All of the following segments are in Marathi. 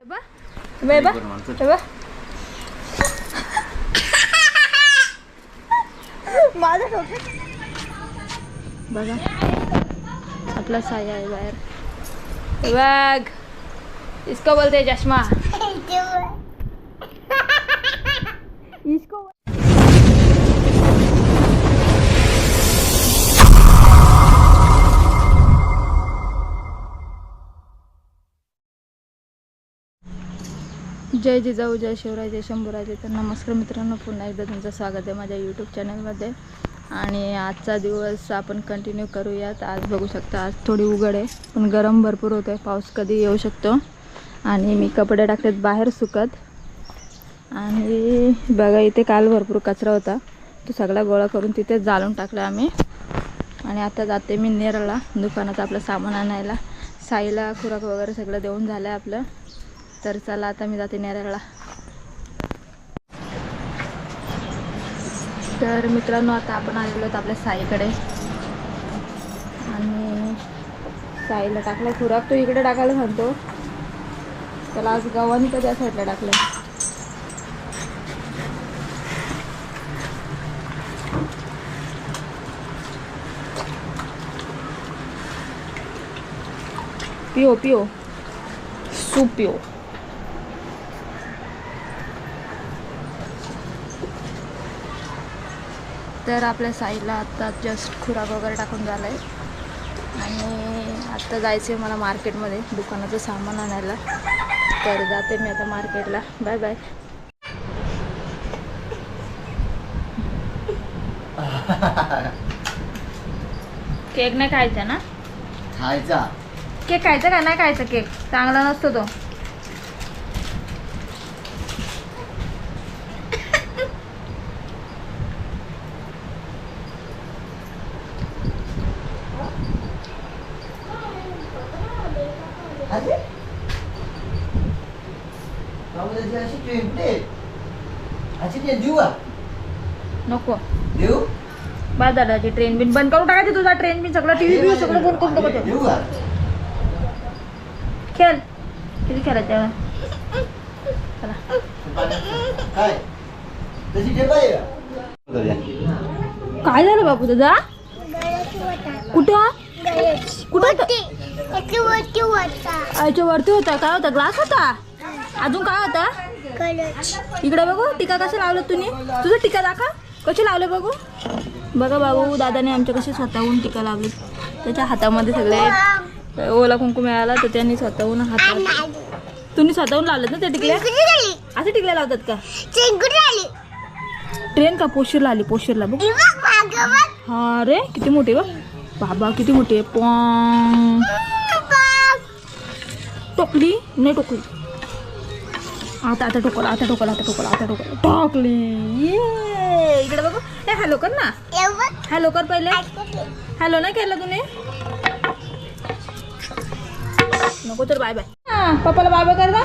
बा बे डोक्यात बघा. आपला साया आहे बाहेर. बघ. इसको बोलते हैं चष्मा. इसको जय जिजाऊ जय शिवराय जय शंभूराजे तर नमस्कार मित्रांनो पुन्हा एकदा तुमचं स्वागत आहे माझ्या यूट्यूब चॅनलमध्ये आणि आजचा दिवस आपण कंटिन्यू करूयात. आज बघू शकता आज थोडी उघड आहे पण गरम भरपूर होतं आहे पाऊस कधी येऊ शकतो. आणि मी कपडे टाकलेत बाहेर सुकत. आणि बघा इथे काल भरपूर कचरा होता. तो सगळा गोळा करून तिथे जाळून टाकला आम्ही. आणि आता जाते मी नेरळला दुकानात आपलं सामान आणायला. साईला खुराक वगैरे सगळं देऊन झालं आहे आपलं. तर चला आता मी जाते नेरळला तर मित्रांनो आता आपण आलेलो आहोत आपल्या साईकडे. आणि साईला टाकलं खुराक. तो इकडे टाकायला सांगतो. त्याला आज गव्हाणी तर त्या साईडला टाकलं पिओ पिओ. सूप तर आपल्या साईला आता जस्ट खुराक वगैरे टाकून झालं आहे आणि आत्ता जायचं आहे मला मार्केटमध्ये दुकानाचं सामान आणायला. तर जाते मी आता मार्केटला. बाय बाय केक नाही खायचा ना? खायचा. केक खायचा का नाही खायचा केक? चांगला नसतो तो. ट्रेन देऊ का? नको. देऊ? बा दादाची ट्रेन बिन बंद करून टाकायची तुझा ट्रेन बिन सगळं टीव्ही बिव्ही सगळं बंद करून टाकायचं. देऊ का? खेळ. किती खेळायचं चला. काय? तशी का? काय झालं बापू दादा? कुठं? कुठं याच्या वरती होता. काय होता? ग्लास होता? अजून काय होता? इकडे बघू टीका कसं लावलं तुम्ही? तुझं टीका दाखा कसे लावले बघू? बघा बाबू दादाने आमच्या कसे स्वतःहून टीका लावली. त्याच्या हातामध्ये सगळे ओला कुंकू मिळाला तर त्यांनी स्वतःहून हात तुम्ही स्वतःहून लावलं ना त्या टिकल्या असे टिकल्या लावतात का? ट्रेन का पोशीरला आली? पोशीरला बघ. हा रे किती मोठी ग बाबा किती मोठी आहे. पॉंग. टोकली नाही टोकली. आता आता टोकल आता टोकल आता टोकल आता टोकल टोकली. ये इकडे बघू. ए हॅलो कर ना. हॅलो कर पहिले. हॅलो नाही केलं तुम्ही नको तर बाय बाय. हा पप्पाला बाय बाय कर ना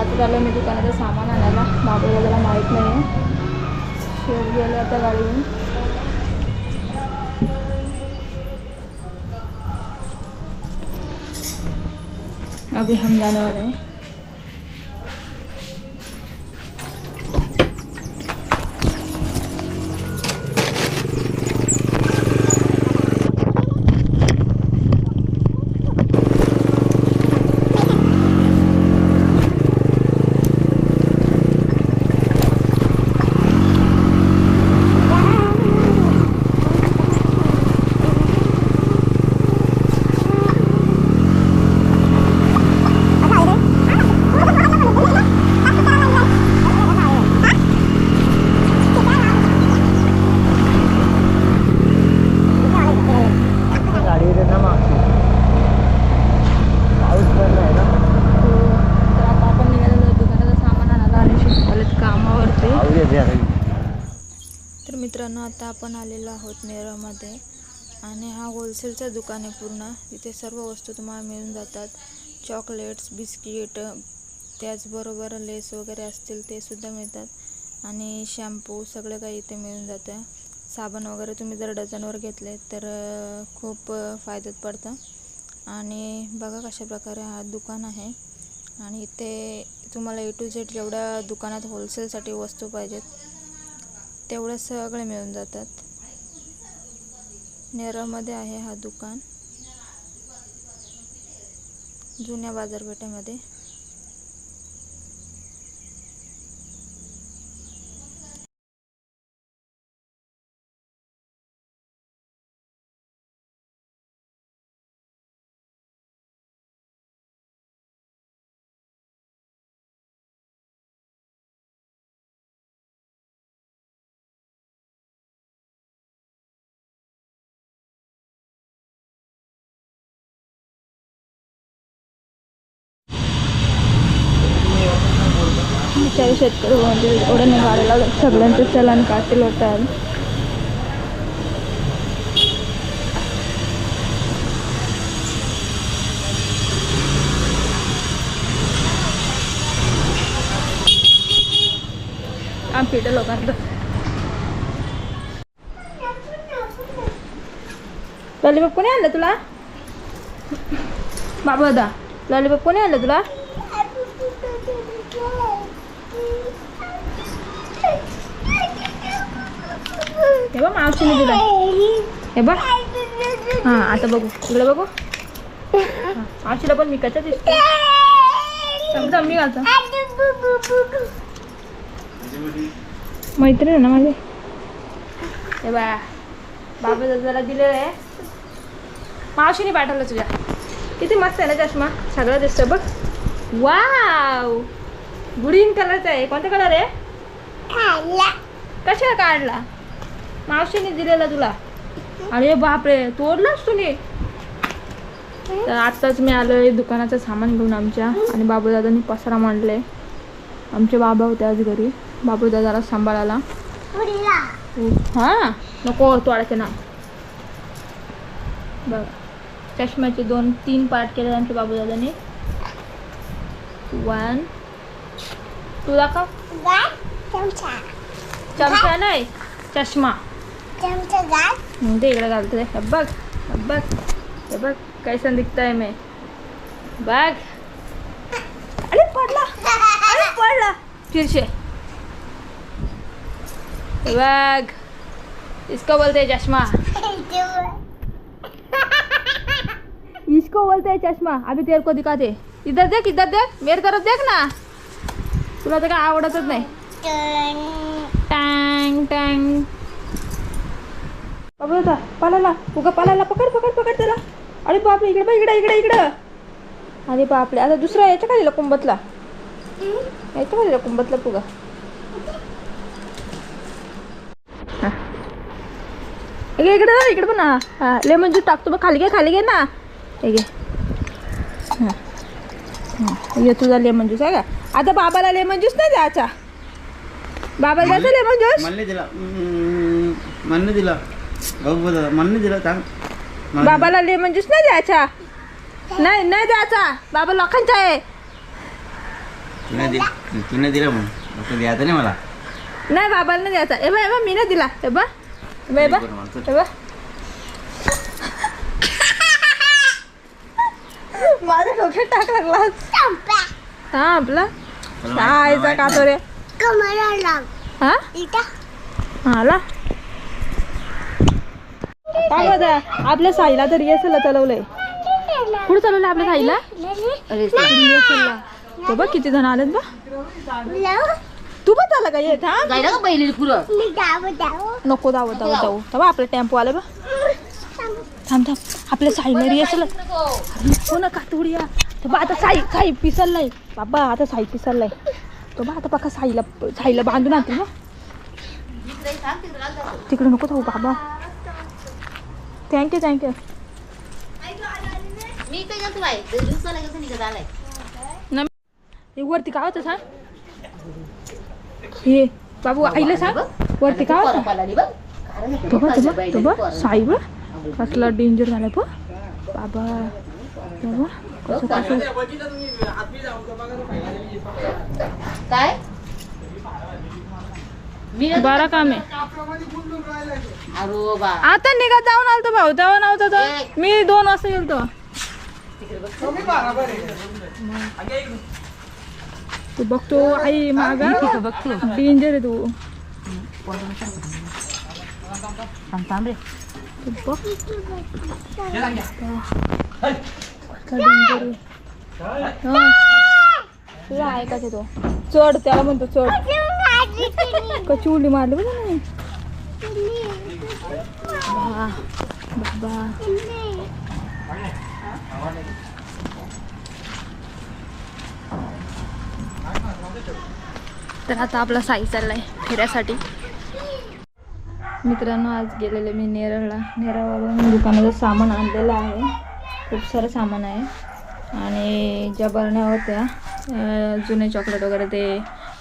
आता चालू मी दुकानाचं सामान आणायला. बाबूला त्याला माहीत नाही शेत गेले आता गाडीहून. अभी हम जाने वाले हैं गाडी ना मागची पाऊस पण नाही ना तर आता आपण निघालेलो दुकानाचं सामान आणायला आणि शिकवलेत कामावरती पाऊस येते आता. तर मित्रांनो आता आपण आलेलो आहोत नेरळमध्ये. आणि हा होलसेलचं दुकान आहे पूर्ण. इथे सर्व वस्तू तुम्हाला मिळून जातात. चॉकलेट्स बिस्किट त्याचबरोबर लेस वगैरे असतील ते सुद्धा मिळतात. आणि शॅम्पू सगळं काही इथे मिळून जातं. साबण वगैरे तुम्ही जर डझनवर घेतले तर खूप फायद्यात पडतं. आणि बघा कशा प्रकारे हा दुकान आहे. आणि इथे तुम्हाला ए टू झेड जेवढ्या दुकानात होलसेलसाठी वस्तू पाहिजेत. तेवढ्या सगळे मिळून जातात. नेरळमध्ये आहे हा दुकान. जुन्या बाजारपेठेमध्ये. शेतकरी म्हणजे एवढं नाही सगळ्यांचं चलन काढतील होतात पिठं लोकांचं. लॉलीपॉप कोणी आणलं तुला? बाबा दा लॉलीपॉप कोणी आणलं तुला? हे बघ मावशीने दिला हे बघ. हां आता बघू. इकडे बघू? मावशीला पण विकायचं दिसतो? समजा मी घालतो मैत्रीण ना माझी? हे बा बाबा दादाला दिलेलं आहे. मावशीने पाठवलं तुझ्या. किती मस्त आहे ना चष्मा? सगळं दिसतं बघ. वाव! ग्रीन कलरचा आहे. कोणता कलर आहे? कशाला काढला? मावशीने दिलेला तुला. अरे बापरे तोडलास तुम्ही तर आत्ताच मी आलोय दुकानाचं सामान घेऊन आमच्या आणि बाबूदादांनी पसारा मांडले. आमचे बाबा होते आज घरी. बाबूदादाला सांभाळायला. हां नको तोडायचे ना बघ चष्म्याचे दोन तीन पार्ट केले आमच्या बाबूदादाने. वन तू दाखव. चमचा नाही चष्मा. ते इकडे घालतो बघ बघ हे बघ कैसन दिखताय मैं. बघ. अरे पडला अरे पडला. फिरशे बघ. इसको बोलते हैं चश्मा इसको बोलते हैं चश्मा अभी तेरे को दिखाते. इधर देख इधर देख. मेरे तरफ देख ना. तुला तर काय आवडतच नाही. टँग टँग. बाबा पालाला. उगा पालाला पकड पकड पकड त्याला. अरे बापरे इकडे बा इकडे इकडे इकडं. अरे बापरे आता दुसरा याच्या खाली कुंभतला. याच्या खाली कुंभतला पुगा. इकडे इकडे इकडे पण हा लेमन ज्यूस टाकतो मग खाली घे खाली घे ना. हे घे. ये तुझा लेमन ज्यूस आहे का? आता बाबाला लेमन ज्यूस नाही द्यायचा बाबाला द्यायचा लेमन ज्यूस म्हणले दिला. म्हणले दिला. दिला सांग बाबाला लेमन ज्यूस नाही द्यायचा. नाही नाही द्यायचा. बाबा लोकांचा आहे. तुने दि- तुने दिला म्हणून. आता द्यायचं नाही मला. नाही बाबाला नाही द्यायचा. ए बा बा मी नाही दिला. ए बा ए बा, ए बा. माझ्या डोक्यात टाक लागला. हा आपला खायचा का तो रे हा? हा आला. काय होता आपल्या साईला तर रिहर्सलला चालवलंय. कुठं चालवलंय आपल्या साईला? रिहर्सलला तो बघ किती जण आलेत बा. तू पण चालला का येत हा? जायला का पहिले पुरं नको जावं जावं जाऊ. तेव्हा आपलं टेम्पो आले बा. थांब. थांब आपल्या साईला रिहर्सल नको. ना कातुडिया तर बा आता साई साई पिसललाय. बाबा आता साई पिसललाय. तो बा आता बघा साईला साईला बांधून आणतील ना. तिकडे नको जाऊ बाबा. थँक्यू थँक्यू मी काय बाई दिवसाला निघत आलाय हे वरती काय होतं सांग? हे बाबू आईला सांग. वरती काय होतं? पालाली तो बघ तो बघ तो बघ साई बघ. कसला डेंजर झाला प बाबा बाबा कसं कसं? काय? बरा काम आहे. अरो बा. आता निघत जाऊन आलतो भाऊ तेव्हा नव्हता तो. मी दोन वाजता गेलतो तू. बघतो आई मागा. बघतो. डेंजर आहे तू. थांब थांब रे. तू बघ. आहे. ऐकायचं तो. चढ त्याला म्हणतो चढ. कशी उडी मारली बघ नाही बाबा तर आता आपला साई चाललाय फिरायसाठी. मित्रांनो आज गेलेले मी नेरळला. नेरळवरून दुकानाचं सामान आणलेलं आहे. खूप सारं सामान आहे. आणि ज्या बरण्या होत्या जुने चॉकलेट वगैरे ते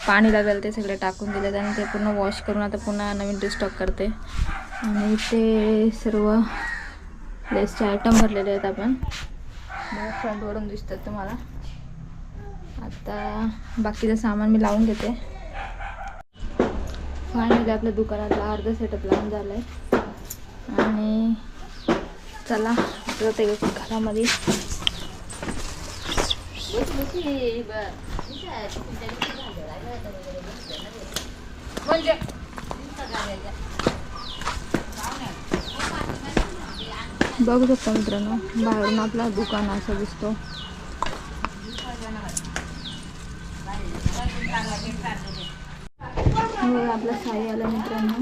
पाणी लागेल ते सगळे टाकून दिले आणि ते पूर्ण वॉश करून आता पुन्हा नवीन रिस्टॉक करते. आणि ते सर्व लेसचे आयटम भरलेले आहेत आपण. फ्रंटवरून दिसतात तुम्हाला. आता बाकीचं सामान मी लावून घेते. फायनली आपल्या दुकानातला अर्धा सेटअप लावून झालं आहे आणि चला ते घरामध्ये. म्हणजे? बघू शकता मित्रांनो बाहेरून आपला दुकान असा दिसतो. आपला साई आला मित्रांनो.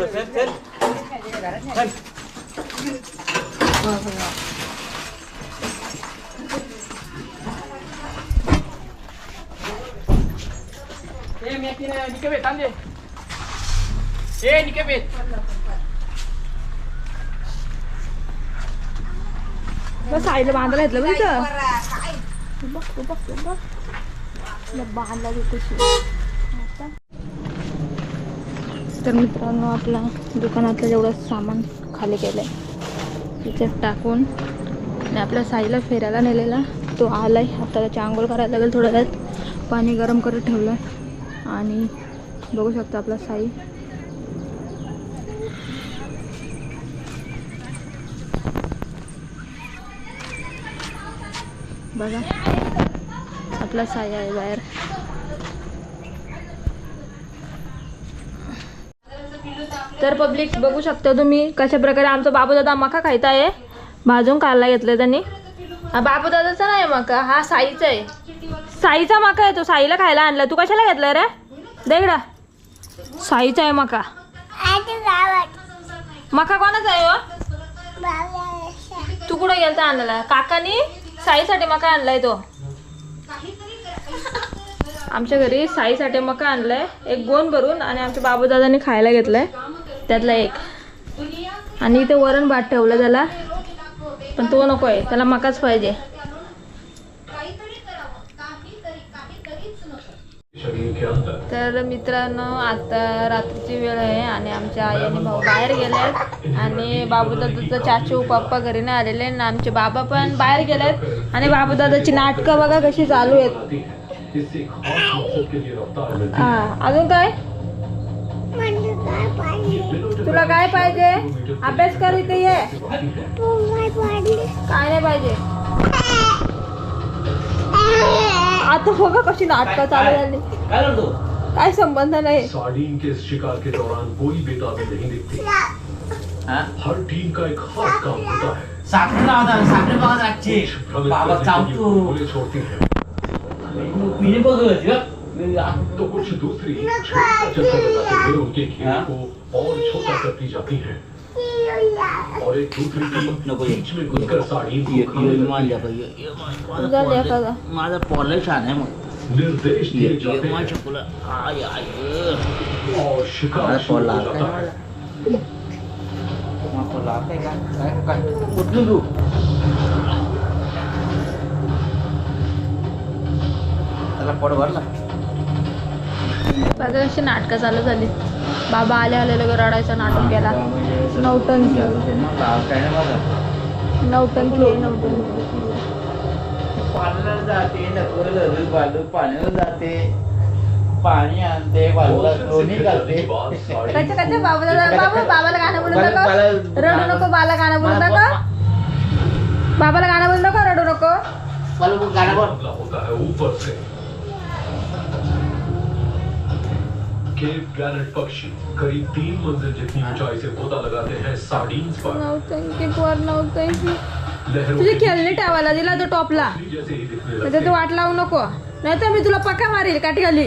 ते नंतर काढ काढ बस साईला बांधायला घेतलं बघ इथं तू बघ तू बघ तू बघ तुला बांधला देतो आता तर मित्रांनो आपला दुकानातलं जेवढं सामान खाली केलं आहे त्याच्यात टाकून आणि आपल्या साईला फिरायला नेलेला. तो आला आहे आता त्याची आंघोळ करायला लागेल थोड्या वेळात. पाणी गरम करत ठेवलं आणि बघू शकता आपला साई. बघा. आपला साई आहे बाहेर. तर पब्लिक बघू शकता तुम्ही कशा प्रकारे आमचा बाबू दादा मका खायचा आहे भाजून खायला घेतलंय त्यांनी. हा बाबू दादाचा नाही मका हा साईचा आहे. साईचा मका आहे तो साईला खायला आणला. तू कशाला घेतलाय रे? देगडा साईचा आहे मका. मका कोणाचा आहे हो? तू कुठं गेलता आणलेला काकानी साईसाठी मका आणलाय तो. आमच्या घरी साईसाठी मका आणलाय. एक गोन भरून आणि आमच्या बाबूदादांनी खायला घेतलाय. त्यातला एक. आणि इथे वरण भात ठेवलं त्याला. पण तो नको आहे त्याला मकाच पाहिजे. तर मित्रांनो आता रात्रीची वेळ आहे आणि आमच्या आई आणि भाऊ बाहेर गेलेत. आणि बाबूदादाचा चाचू पप्पा घरी नाही आलेले आणि आमचे बाबा पण बाहेर गेलेत. आणि बाबूदादाची नाटकं बघा कशी चालू आहेत. हा अजून काय? तुला काय पाहिजे? अभ्यास कर इथे ये काय नाही पाहिजे? आता बघा कशी नाटकं चालू झाली. काय संबंध नाही. सार्डीन के शिकार के दौरान कोई बेताबी नहीं दिखती। हर टीम का एक खास काम होता है। साखरे लावता साखरे भ्रमित बाबा के चावतो. बुलबुलें छोड़ती हैं। पिणे बघत तो कुछ दूसरी छोटा चक्कर लगाते हुए उनके घेरे को और छोटा करती जाती हैं। और एक दूसरी टीम नको ये. बीच में घुसकर सार्डीन को खाने लगती है। झाली एखादा माझा पॉलर छान आहे मग निर्देश दिए जाते ये हैं। चकुला आय आय और शिकार माझा शुरू पॉलर हो जाता है कुठलं तू त्याला पोट भरला बघा कशी नाटकं चालू झाली. बाबा आले आले लगेच रडायचं नाटक केला नौटंकी नौटंकी आहे, नौटंकी जाते जाते. पाणी आणते बाबा बाबा बाबाला गाणं बोलू नको. रडू नको बाला गाणं बोलू नको. बाबाला गाणं बोलू नको रडू नको. मला गाणं बोल. केव प्लैनेट पक्षी करीब तीन मंजिल जितनी ऊंचाई से पोता लगाते हैं सार्डीन्स पर। नौटंकी पोर नौटंकी लहरों तुझी के खेळणी टावाला दिला तो टॉपला ही लगते तू वाट लावू नको। नाही तर मी तुला पक्का मारील काठी खाली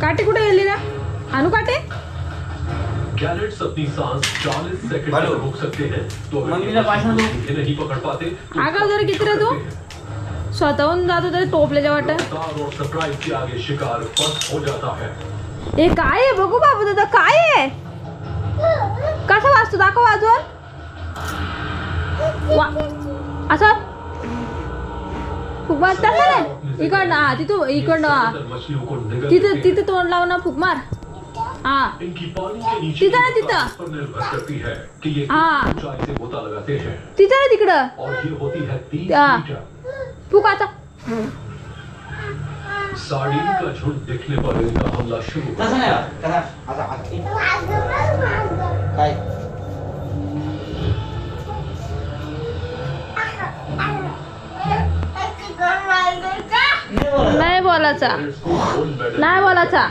काठी कुठे गेली ना आणू काठी गैलेट्स अपनी सांस 40 सेकंड हेलो। तक रोक सकते हैं। तो अगर मम्मी ये ने भाषण दो। इन्हें नहीं पकड़ पाते तो आगाऊ जरा किती रे तू? स्वतःहून जातो तरी टोपल्याच्या वाट रफ्तार और सरप्राइज के आगे शिकार फर्स्ट हो काय आहे? बघू बाबू दादा काय आहे? कसा वाचतो? दाखव अजून असं? फुक मार तसं इकडनं हा तिथं इकडनं तिथं। तिथं तोंड लावून फुक मार. हा. तिथं आहे तिथं. है तिथं आहे तिकडं. है हाँ। फुक आता सार्डीन का झुंड दिखने पर इनका हमला शुरू कसा आता काय? नाही बोलायचा. नाही बोलायचा.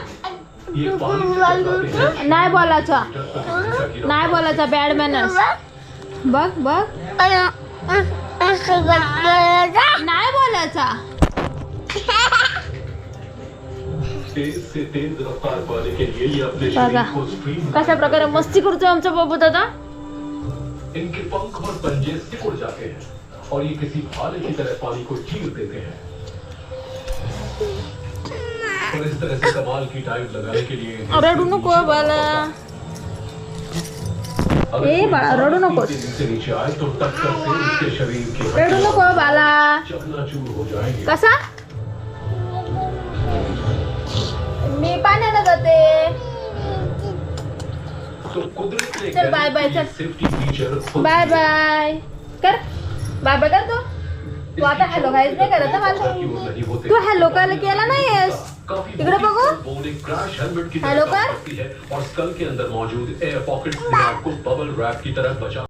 हैं नाही बोलायचा. की नाही बोलायचा बॅड मॅनर्स बघ बघ. नाही बोलायचा. बघा. कशा प्रकारे मस्ती करतोय आमचा बाबू दादा इनके पंख और पंजे सिकुड़ जाते हैं और ये किसी भाले की तरह पानी को चीर देते हैं। और इस तरह से कमाल की लगाने के लिए अगर ए बाळा, रडू नको. नकोस. रडू नको बाला कसा? मी पाण्याला जाते. चल, बाय, बाय, चल. बाय बाय कर. बाय बाय कर तू. तू आता हॅलो काहीच नाही करत ना मला तू हॅलो कायला केला नाहीयेस इकडे बघू. बोन एक क्रैश हेलमेट की हेलो कर. और स्कल के अंदर मौजूद एयर पॉकेट्स दिमाग को बबल रैप की तरह बचा